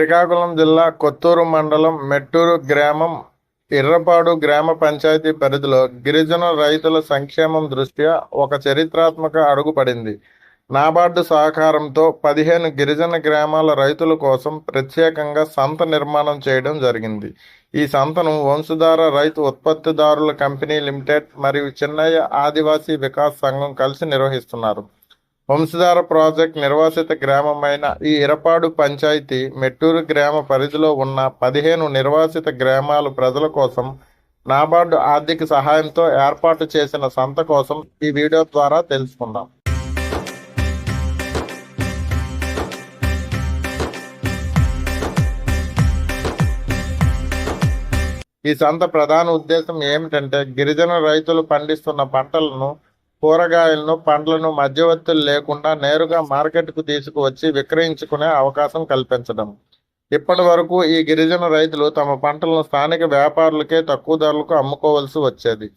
శ్రీకాకుళం జిల్లా కొత్తూరు మండలం మెట్టూరు గ్రామం ఇర్రపాడు గ్రామ పంచాయతీ పరిధిలో గిరిజన రైతుల సంక్షేమం దృష్ట్యా ఒక చరిత్రాత్మక అడుగుపడింది నాబార్డు సహకారంతో పదిహేను గిరిజన గ్రామాల రైతుల కోసం ప్రత్యేకంగా సంత నిర్మాణం చేయడం జరిగింది. ఈ సంతను వంశధార రైతు ఉత్పత్తిదారుల కంపెనీ లిమిటెడ్ మరియు చిన్నయ్య ఆదివాసీ వికాస్ సంఘం కలిసి నిర్వహిస్తున్నారు. వంశధార ప్రాజెక్ట్ నిర్వాసిత గ్రామమైన ఈ ఇరపాడు పంచాయతీ మెట్టూరు గ్రామ పరిధిలో ఉన్న పదిహేను నిర్వాసిత గ్రామాలు ప్రజల కోసం నాబార్డు ఆర్థిక సహాయంతో ఏర్పాటు చేసిన సంత కోసం ఈ వీడియో ద్వారా తెలుసుకుందాం. ఈ సంత ప్రధాన ఉద్దేశం ఏమిటంటే గిరిజన రైతులు పండిస్తున్న పంటలను కూరగాయలను పండ్లను మధ్యవర్తులు లేకుండా నేరుగా మార్కెట్కు తీసుకువచ్చి విక్రయించుకునే అవకాశం కల్పించడం. ఇప్పటి వరకు ఈ గిరిజన రైతులు తమ పంటలను స్థానిక వ్యాపారులకే తక్కువ ధరలకు అమ్ముకోవలసి వచ్చేది.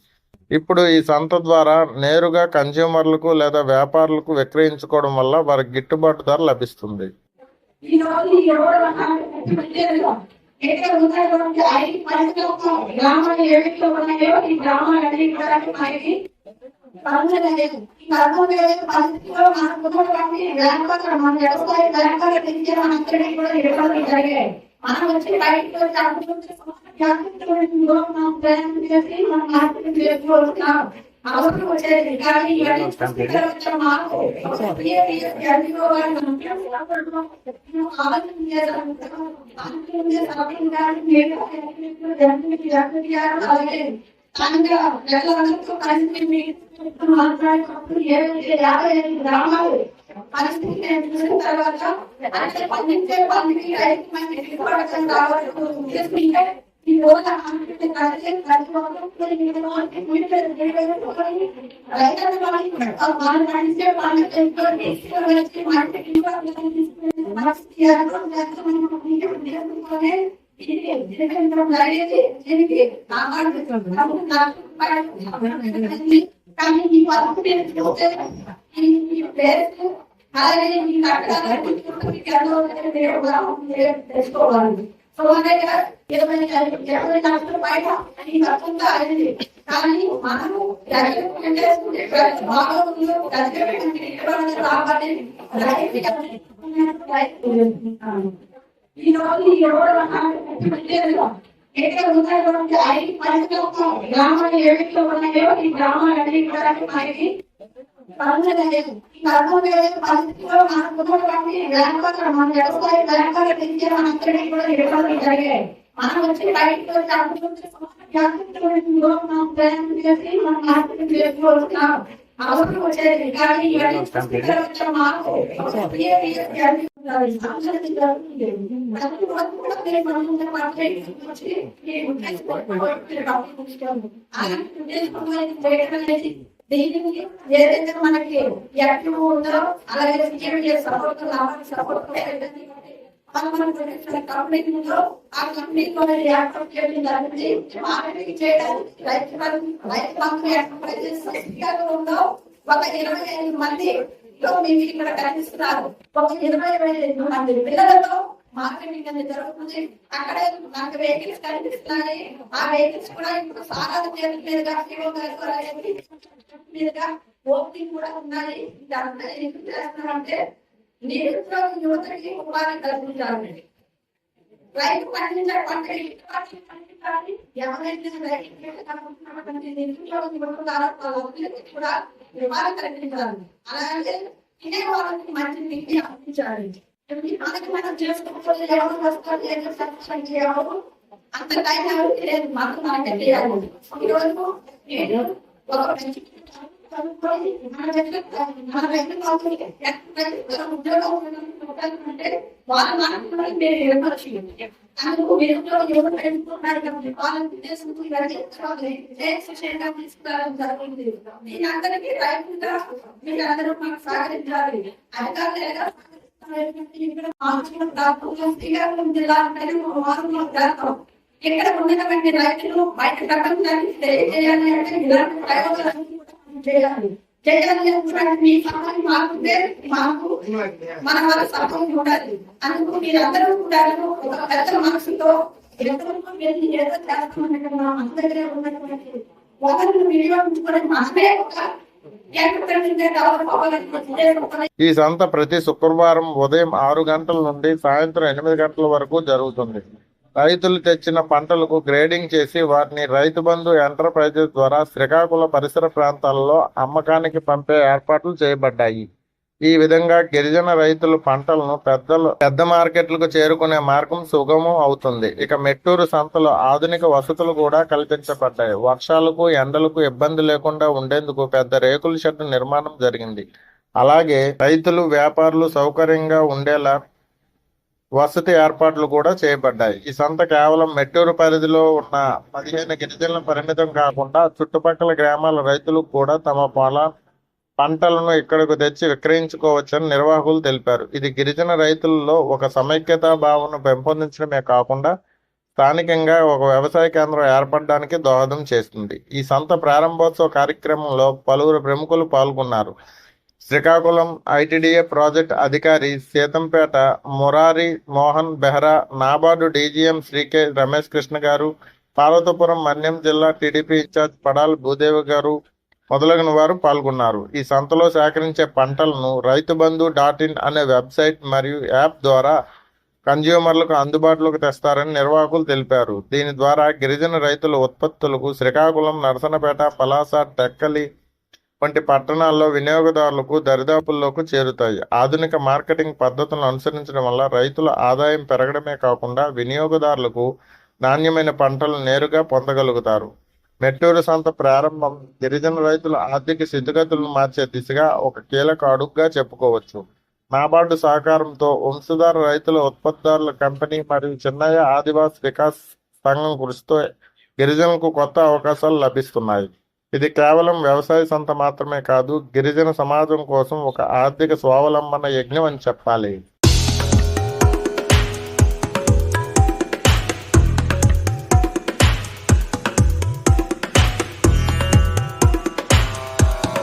ఇప్పుడు ఈ సంత ద్వారా నేరుగా కన్జ్యూమర్లకు లేదా వ్యాపారులకు విక్రయించుకోవడం వల్ల వారికి గిట్టుబాటు ధర లభిస్తుంది. గ్రామాలు ఏవైతే ఉన్నాయో? ఈ గ్రామాలన్నీ కూడా మనకి పనులు లేదు ఈ పనులు లేదు పరిస్థితిలో మనకు ఉన్నటువంటి వ్యాపారం మన వ్యవసాయ వ్యాపార పెంచడం అంతటి కూడా ఇబ్బందులు జరిగాయి మనం వచ్చి బయటకు వచ్చి అభివృద్ధి మనం ప్రయాణం చేసి మనం మార్కెట్ చేసుకోవాల్సిన అవసరం వచ్చేది కానీ ఇవన్నీ ఇక్కడ వచ్చిన మాకు ప్రియ ప్రియ అడిగో వాళ్ళు ఆలోచన చేయాలి ఆలోచన చేసి అర్థం కాదు మీరు జన్మకి జన్మకి అలాగే కనుక నెలలకు కలిసి మీకు మాట్లాడుతున్నప్పుడు ఏదైతే యాభై ఐదు గ్రామాలు పరిస్థితి నేను చూసిన తర్వాత అంటే పండించే పందికి రైతు మంది దిగుబడకం కావచ్చు చేసుకుంటే ఈ రోజు ఆంధ్రప్రదేశ్ కలిసి రైతులు వాళ్ళు పండించే పండుగ తీసుకుని మార్కెట్ కానీ ఈ వరకు నేను పేరు అలాగే ఈ కట్టడాలు తెలుసుకోవాలి సో అలాగే ఇరవై ఇరవై లక్షల బయట ఈ రకంగా అయింది కానీ మనము బాగా రావాలి ఈ రోజు ఈ ఎవరు ఎక్కడ ఉన్నటువంటి ఐదు పరిధిలో గ్రామాలు ఏవైతే ఉన్నాయో ఈ గ్రామాలన్నీ కూడా మనకి పనులు లేదు ఈ పనులు లేదు పరిస్థితిలో మనకు ఉన్నటువంటి వ్యాపారం మన వ్యవసాయ వ్యాపార పెంచడం అంతటి కూడా ఇబ్బందులు జరిగాయి మనం వచ్చి బయటకు వచ్చి అభివృద్ధి మనం ప్రయాణం చేసి మనం మార్కెట్ చేసుకోవాల్సిన అవసరం వచ్చేది కానీ ఇవన్నీ ఇక్కడ వచ్చిన మాకు ప్రియ ఏదైతే మనకి ఎక్కడ ఉందో అలాగే సపోర్ట్ సపోర్ట్ కంపెనీలో ఆ కంపెనీలో యాక్టివ్ చేయడం జరిగింది మార్కెటింగ్ చేయడం రైతు రైతు కంపెనీ ఎక్కడ ఉందో ఒక ఇరవై ఐదు మంది లో మేము ఇక్కడ కనిపిస్తున్నారు. ఒక ఇరవై ఐదు మంది పిల్లలతో మార్కెటింగ్ అనేది జరుగుతుంది. అక్కడ నాకు వెహికల్స్ కనిపిస్తున్నాయి. ఆ వెహికల్స్ కూడా ఇప్పుడు సారాలు చేయట్లేదుగా మీదుగా గారు మీదుగా ఓపెనింగ్ కూడా ఉన్నాయి. ఇదంతా ఎందుకు చేస్తున్నారంటే నిరుద్యోగ యువతకి ఉపాధి కల్పించాలండి రైతు పండించే పంట గిట్టుబాటు పండించాలి ఎవరైతే రైతు కనుకుంటున్నటువంటి నిరుద్యోగ యువత కూడా అలాగే తినే వాళ్ళకి మంచి నీటి అందించాలి మనకి మనం చేసుకోకపోతే ఎవరు వస్తారు చేయాలి అంత టైం మాకు మనకే చేయాలి నేను ఒక మంచి చదువుకొని మన దగ్గర మన దగ్గర కావాలి ఉద్యోగం అంటే వాళ్ళ మనకు మీరు ఇవ్వచ్చు అందుకు మీరు ఉద్యోగం పెట్టుకున్నారు కాబట్టి వాళ్ళని దేశంకు చేయడం తీసుకురావడం జరుగుతుంది దీని అందరికీ రైతుగా మీరు అందరూ మాకు సహకరించాలి అధికారులు ఇక్కడ ఉన్నటువంటి రైతులు బయట ప్రపంచానికి తెలియజేయాలి అంటే ఇలాంటి ప్రయోగాలు చేయాలి. చేయాలి మీ సమయం మాకుంటే మాకు మన వాళ్ళ సమయం ఉండాలి. అందుకు మీరందరూ కూడా ఒక పెద్ద మనసుతో మనమే ఒక ఈ సంత ప్రతి శుక్రవారం ఉదయం ఆరు గంటల నుండి సాయంత్రం ఎనిమిది గంటల వరకు జరుగుతుంది. రైతులు తెచ్చిన పంటలకు గ్రేడింగ్ చేసి వాటిని రైతు బంధు ఎంటర్ప్రైజెస్ ద్వారా శ్రీకాకుళ పరిసర ప్రాంతాల్లో అమ్మకానికి పంపే ఏర్పాట్లు చేయబడ్డాయి. ఈ విధంగా గిరిజన రైతులు పంటలను పెద్దలు పెద్ద మార్కెట్లకు చేరుకునే మార్గం సుగమం అవుతుంది. ఇక మెట్టూరు సంతలో ఆధునిక వసతులు కూడా కల్పించబడ్డాయి. వర్షాలకు ఎండలకు ఇబ్బంది లేకుండా ఉండేందుకు పెద్ద రేకుల షెడ్ నిర్మాణం జరిగింది. అలాగే రైతులు వ్యాపారులు సౌకర్యంగా ఉండేలా వసతి ఏర్పాట్లు కూడా చేయబడ్డాయి. ఈ సంత కేవలం మెట్టూరు పరిధిలో ఉన్న పదిహేను గిరిజనుల పరిమితం కాకుండా చుట్టుపక్కల గ్రామాల రైతులు కూడా తమ పొల పంటలను ఇక్కడకు తెచ్చి విక్రయించుకోవచ్చని నిర్వాహకులు తెలిపారు. ఇది గిరిజన రైతులలో ఒక సమైక్యతా భావన పెంపొందించడమే కాకుండా స్థానికంగా ఒక వ్యవసాయ కేంద్రం ఏర్పడడానికి దోహదం చేస్తుంది. ఈ సంత ప్రారంభోత్సవ కార్యక్రమంలో పలువురు ప్రముఖులు పాల్గొన్నారు. శ్రీకాకుళం ఐటీడీఏ ప్రాజెక్ట్ అధికారి సీతంపేట మురారి మోహన్ బెహ్రా నాబార్డు డీజీఎం శ్రీకే రమేష్ కృష్ణ గారు పార్వతీపురం మన్యం జిల్లా టీడీపీ ఇన్ఛార్జ్ పడాల్ భూదేవి గారు మొదలగిన వారు పాల్గొన్నారు. ఈ సంతలో సేకరించే పంటలను రైతు బంధు డాట్ ఇన్ అనే వెబ్సైట్ మరియు యాప్ ద్వారా కన్జ్యూమర్లకు అందుబాటులోకి తెస్తారని నిర్వాహకులు తెలిపారు. దీని ద్వారా గిరిజన రైతుల ఉత్పత్తులకు శ్రీకాకుళం నరసనపేట పలాస టెక్కలి వంటి పట్టణాల్లో వినియోగదారులకు దరిదాపుల్లోకి చేరుతాయి. ఆధునిక మార్కెటింగ్ పద్ధతులను అనుసరించడం వల్ల రైతుల ఆదాయం పెరగడమే కాకుండా వినియోగదారులకు నాణ్యమైన పంటలు నేరుగా పొందగలుగుతారు. మెట్టూరు సంత ప్రారంభం గిరిజన రైతుల ఆర్థిక స్థితిగతులను మార్చే దిశగా ఒక కీలక అడుగుగా చెప్పుకోవచ్చు. నాబార్డు సహకారంతో వంశధార రైతుల ఉత్పత్తిదారుల కంపెనీ మరియు చిన్నయ్య ఆదివాసీ వికాస్ సంఘం కృషితో గిరిజనులకు కొత్త అవకాశాలు లభిస్తున్నాయి. ఇది కేవలం వ్యవసాయ సంత మాత్రమే కాదు గిరిజన సమాజం కోసం ఒక ఆర్థిక స్వావలంబన యజ్ఞం అని చెప్పాలి.